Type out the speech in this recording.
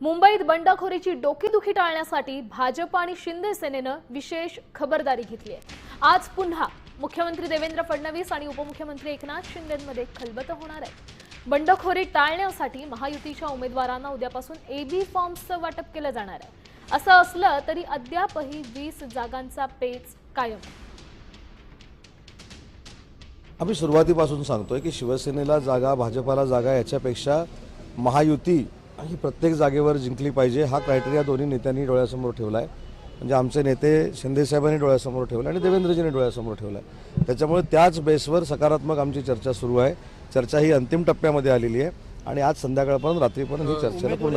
मुंबईत बंडखोरीची डोकेदुखी टाळण्यासाठी भाजप आणि शिंदे सेनेनं विशेष खबरदारी घेतली आहे. आज पुन्हा मुख्यमंत्री देवेंद्र फडणवीस आणि उपमुख्यमंत्री एकनाथ शिंदेमध्ये खलबत होणार आहे. बंडखोरी टाळण्यासाठी महायुतीच्या उमेदवारांना उद्यापासून एबी फॉर्म्सचं वाटप केलं जाणार आहे. असं असलं तरी अद्यापही वीस जागांचा पेच कायम. आम्ही सुरुवातीपासून सांगतोय की शिवसेनेला जागा भाजपाला जागा याच्यापेक्षा महायुती ही प्रत्येक जागेवर जिंकली पाहिजे हा क्रायटेरिया दोन्ही नेत्यांनी डोळ्यासमोर ठेवला आहे म्हणजे आमचे नेते शिंदेसाहेबांनी डोळ्यासमोर ठेवला आणि देवेंद्रजींनी डोळ्यासमोर ठेवला आहे त्याच्यामुळे त्याच बेसवर सकारात्मक आमची चर्चा सुरू आहे. चर्चा ही अंतिम टप्प्यामध्ये आलेली आहे आणि आज संध्याकाळपर्यंत रात्रीपर्यंत ही चर्चेला पूर्ण